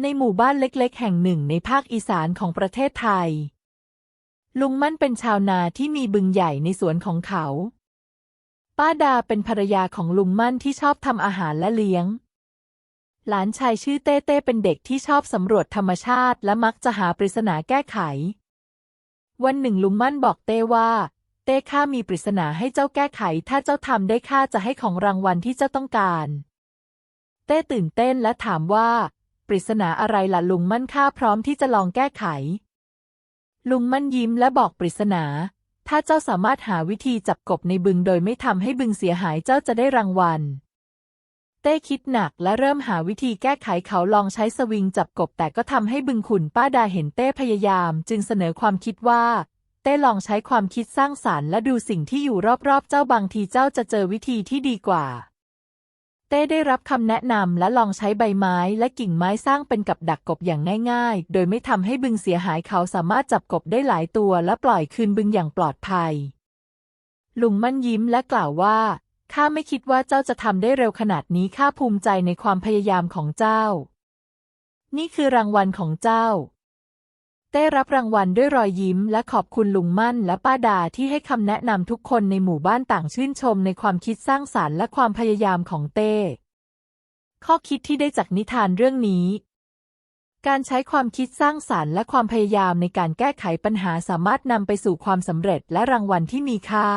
ในหมู่บ้านเล็กๆ แห่งหนึ่งในภาคอีสานของประเทศไทย ลุงมั่นเป็นชาวนาที่มีบึงใหญ่ในสวนของเขา ป้าดาเป็นภรรยาของลุงมั่นที่ชอบทำอาหารและเลี้ยง หลานชายชื่อเต้เต้เป็นเด็กที่ชอบสำรวจธรรมชาติและมักจะหาปริศนาแก้ไข วันหนึ่งลุงมั่นบอกเต้ว่า เต้ข้ามีปริศนาให้เจ้าแก้ไข ถ้าเจ้าทำได้ข้าจะให้ของรางวัลที่เจ้าต้องการ เต้ตื่นเต้นและถามว่า ริศนาอะไรล่ะลุงมั่นข้าพร้อมที่จะลองแก้ไข ลุงมั่นยิ้มและบอกปริศนา ถ้าเจ้าสามารถหาวิธีจับกบในบึงโดยไม่ทำให้บึงเสียหายเจ้าจะได้รางวัล เต้คิดหนักและเริ่มหาวิธีแก้ไขเขาลองใช้สวิงจับกบแต่ก็ทำให้บึงขุนป้าดาเห็นเต้พยายาม จึงเสนอความคิดว่าเต้ลองใช้ความคิดสร้างสารรค์และดูสิ่งที่อยู่รอบๆ เจ้าบางทีเจ้าจะเจอวิธีที่ดีกว่า เต้ได้รับคำแนะนำและลองใช้ใบไม้และกิ่งไม้สร้างเป็นกับดักกบอย่างง่ายๆ โดยไม่ทำให้บึงเสียหายเขาสามารถจับกบได้หลายตัวและปล่อยคืนบึงอย่างปลอดภัย ลุงมั่นยิ้มและกล่าวว่าข้าไม่คิดว่าเจ้าจะทำได้เร็วขนาดนี้ข้าภูมิใจในความพยายามของเจ้า นี่คือรางวัลของเจ้า ได้รับรางวัลด้วยรอยยิ้ม และขอบคุณลุงมั่น และป้าดาที่ให้คำแนะนำทุกคนในหมู่บ้านต่างชื่นชมในความคิดสร้างสารรค์และความพยายามของเต้ ข้อคิดที่ได้จากนิทานเรื่องนี้ การใช้ความคิดสร้างสารรค์และความพยายามในการแก้ไขปัญหาสามารถนำไปสู่ความสำเร็จและรางวัลที่มีค่า